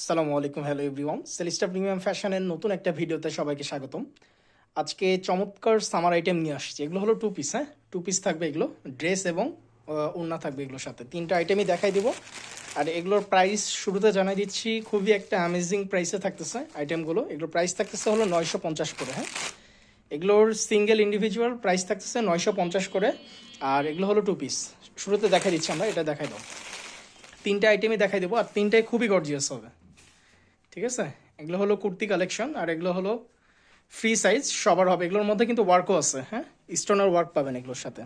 আসসালামু আলাইকুম, hello everyone. সেলিস্টা premium ফ্যাশনের নতুন একটা ভিডিওতে সবাইকে স্বাগতম। আজকে চমৎকার সামার আইটেম নিয়ে আসছি। এগুলো হলো টু পিস হ্যাঁ? টু পিস থাকবে এগুলো ড্রেস এবং ওড়না থাকবে এগুলোর সাথে। তিনটা আইটেমই দেখাই দিব। আর এগুলোর প্রাইস শুরুতে জানাই দিচ্ছি, খুবই একটা অ্যামেজিং প্রাইসে থাকতেছে আইটেমগুলো এগুলোর প্রাইস থাকতেছে হলো নয়শো পঞ্চাশ করে হ্যাঁ? এগুলোর সিঙ্গেল ইন্ডিভিজুয়াল প্রাইস থাকতেছে নয়শো পঞ্চাশ করে। আর এগুলো হলো টু পিস শুরুতে দেখাই দিচ্ছি আমরা, এটা দেখাই দাও। তিনটা আইটেমই দেখাই দেবো। আর তিনটাই খুবই গর্জিয়াস হবে। ঠিক আছে? এগুলো হলো কুর্তি কালেকশন আর এগুলো হলো ফ্রি সাইজ সবার হবে। এগুলোর মধ্যে কিন্তু ওয়ার্কও আছে হ্যাঁ? স্টোনার ওয়ার্ক পাবেন এগুলোর সাথে।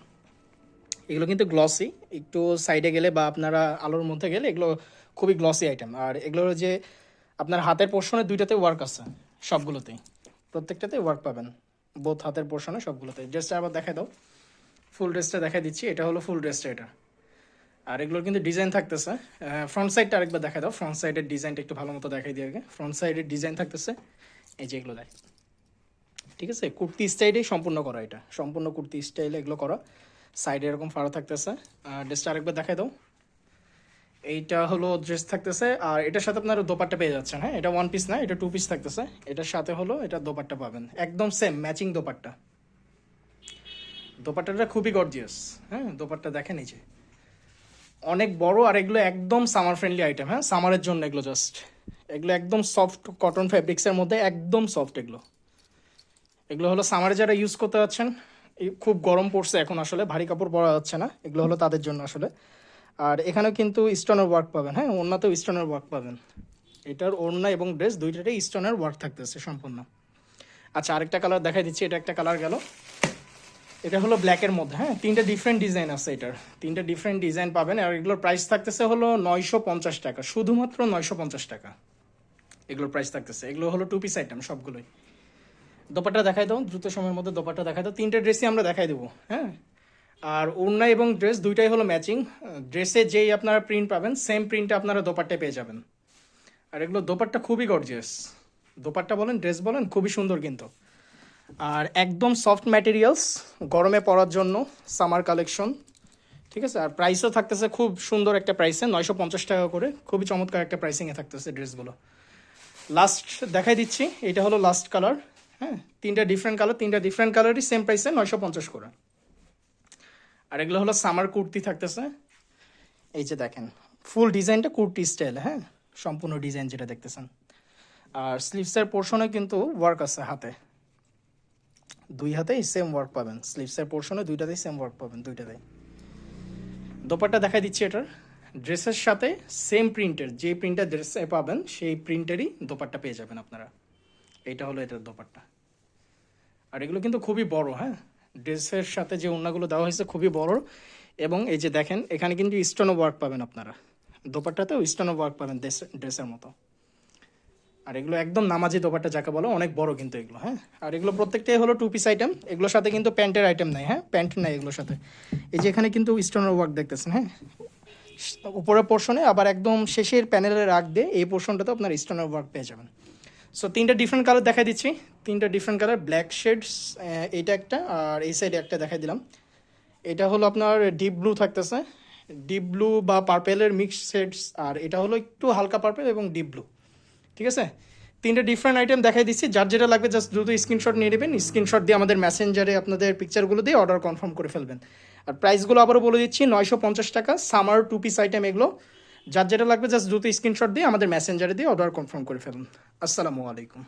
এগুলো কিন্তু গ্লসি একটু সাইডে গেলে বা আপনারা আলোর মধ্যে গেলে এগুলো খুবই গ্লসি আইটেম আর এগুলোর যে আপনার হাতের পোর্শনে দুইটাতে ওয়ার্ক আছে, সবগুলোতেই। প্রত্যেকটাতে ওয়ার্ক পাবেন। বোথ হাতের পোর্শনে সবগুলোতে। ড্রেসটা আবার দেখাই দাও। ফুল ড্রেসটা দেখাই দিচ্ছি। এটা হলো ফুল ড্রেসটা এটা। আর এগুলোর কিন্তু ডিজাইন থাকতেছে। ফ্রন্ট সাইডটা আরেকবার দেখা দাও। ফ্রন্ট সাইডের ডিজাইনটা একটু ভালো মতো দেখাই দিয়ে আগে। ফ্রন্ট সাইডের ডিজাইন থাকতেছে। এই যে এগুলো দেখ। ঠিক আছে? কুর্তি স্টাইলেই সম্পূর্ণ করা এটা। সম্পূর্ণ কুর্তি স্টাইলে এগুলো করা। সাইডে এরকম ফাড়া থাকতেছে। আর ড্রেসটা আরেকবার দেখাই দাও। এইটা হলো ড্রেস থাকতেছে। আর এটার সাথে আপনারা দোপাট্টা পেয়ে যাচ্ছেন হ্যাঁ? এটা ওয়ান পিস না, এটা টু পিস থাকতেছে। এটার সাথে হলো এটা দোপাট্টা পাবেন। একদম সেম ম্যাচিং দোপাট্টা। দোপাট্টাটা খুবই গর্জিয়াস হ্যাঁ? দোপাট্টা দেখেন এই যে। অনেক বড় আর এগুলো একদম সামার ফ্রেন্ডলি আইটেম হ্যাঁ? সামারের জন্য এগুলো জাস্ট এগুলো একদম সফট কটন ফ্যাব্রিক্সের মধ্যে একদম সফট এগুলো। এগুলো হলো সামারে যারা ইউজ করতে যাচ্ছেন খুব গরম পড়ছে এখন আসলে, ভারী কাপড় পরা যাচ্ছে না। এগুলো হলো তাদের জন্য আসলে। আর এখানেও কিন্তু স্টোনের ওয়ার্ক পাবেন হ্যাঁ? ওড়নাতেও স্টোনের ওয়ার্ক পাবেন। এটার ওড়না এবং ড্রেস দুইটাতেই স্টোনের ওয়ার্ক থাকতেছে সম্পূর্ণ। আচ্ছা আরেকটা কালার দেখাই দিচ্ছি, এটা একটা কালার গেল। এটা হলো ব্ল্যাকের মধ্যে হ্যাঁ? তিনটা ডিফারেন্ট ডিজাইন আছে এটার। তিনটা ডিফারেন্ট ডিজাইন পাবেন, আর এগুলোর প্রাইস থাকতেছে হলো নয়শো পঞ্চাশ টাকা। শুধুমাত্র নয়শো পঞ্চাশ টাকা এগুলোর প্রাইস থাকতেছে। এগুলো হলো টু পিস আইটেম সবগুলোই। দোপাটা দেখাই দাও, দ্রুত সময়ের মধ্যে দোপাট্টা দেখাই দাও। তিনটে ড্রেসই আমরা দেখাই দেবো হ্যাঁ? আর ওড়না এবং ড্রেস দুইটাই হলো ম্যাচিং ড্রেসে যেই আপনারা প্রিন্ট পাবেন সেম প্রিন্টে আপনারা দোপাট্টায় পেয়ে যাবেন। আর এগুলো দোপাট্টা খুবই গর্জিয়াস দোপাট্টা বলেন ড্রেস বলেন, খুবই সুন্দর কিন্তু। আর একদম সফট ম্যাটেরিয়ালস গরমে পরার জন্য সামার কালেকশন ঠিক আছে? আর প্রাইসও থাকতেছে খুব সুন্দর একটা প্রাইসে নয়শো পঞ্চাশ টাকা করে, খুবই চমৎকার একটা প্রাইসিংয়ে থাকতেছে ড্রেসগুলো লাস্ট দেখাই দিচ্ছি, এটা হলো লাস্ট কালার হ্যাঁ? তিনটা ডিফারেন্ট কালার তিনটা ডিফারেন্ট কালারই সেম প্রাইসে নয়শো পঞ্চাশ করে। আর এগুলো হলো সামার কুর্তি থাকতেছে। এই যে দেখেন ফুল ডিজাইনটা কুর্তি স্টাইল হ্যাঁ? সম্পূর্ণ ডিজাইন যেটা দেখতেছেন। আর স্লিভসের পোর্শনে কিন্তু ওয়ার্ক আছে হাতে। দুই হাতেই সেম ওয়ার্ক পাবেন। স্লিভসের পোর্শনে দুইটাতেই সেম ওয়ার্ক পাবেন, দুইটাতেই। দোপাট্টা দেখাই দিচ্ছি এটার। ড্রেসের সাথে সেম প্রিন্টের যে প্রিন্টার ড্রেসে পাবেন, সেই প্রিন্টেরই দোপাট্টা পেয়ে যাবেন আপনারা। এইটা হলো এটার দোপাট্টা। আর এগুলো কিন্তু খুবই বড় হ্যাঁ? ড্রেসের সাথে যে ওড়নাগুলো দেওয়া হয়েছে খুবই বড়। এবং এই যে দেখেন, এখানে কিন্তু স্টোনও ওয়ার্ক পাবেন আপনারা। দোপাট্টাতেও স্টোনও ওয়ার্ক পাবেন ড্রেসের মতো। আর এগুলো একদম নামাজি দোপাট্টা যাকে বলো, অনেক বড় কিন্তু এগুলো হ্যাঁ? আর এগুলো প্রত্যেকটাই হলো টু পিস আইটেম এগুলোর সাথে কিন্তু প্যান্টের আইটেম নাই হ্যাঁ? প্যান্ট নাই এগুলোর সাথে। এই যে এখানে কিন্তু স্টোনের ওয়ার্ক দেখতেছেন হ্যাঁ? উপরের পোর্শনে আবার একদম শেষের প্যানেলে রাখ দিয়ে এই পোর্শনটাতে আপনার স্টোনের ওয়ার্ক পেয়ে যাবেন। সো তিনটা ডিফারেন্ট কালার দেখা দিচ্ছি। তিনটা ডিফারেন্ট কালার ব্ল্যাক শেডস এইটা একটা, আর এই সাইডে একটা দেখাই দিলাম। এটা হলো আপনার ডিপ ব্লু থাকতেছে। ডিপ ব্লু বা পার্পেলের মিক্স শেডস আর এটা হলো একটু হালকা পার্পেল এবং ডিপ ব্লু ঠিক আছে? তিনটে ডিফারেন্ট আইটেম দেখাই দিচ্ছি। যার যেটা লাগবে জাস্ট দ্রুত স্ক্রিনশট নিয়ে নেবেন। স্ক্রিনশট দিয়ে আমাদের মেসেঞ্জারে আপনাদের পিকচারগুলো দিয়ে অর্ডার কনফার্ম করে ফেলবেন। আর প্রাইসগুলো আবারও বলে দিচ্ছি, নয়শো পঞ্চাশ টাকা। সামার টু পিস আইটেম এগুলো। যার যেটা লাগবে জাস্ট দ্রুত স্ক্রিনশট দিয়ে আমাদের মেসেঞ্জারে দিয়ে অর্ডার কনফার্ম করে ফেলুন। আসসালামু আলাইকুম।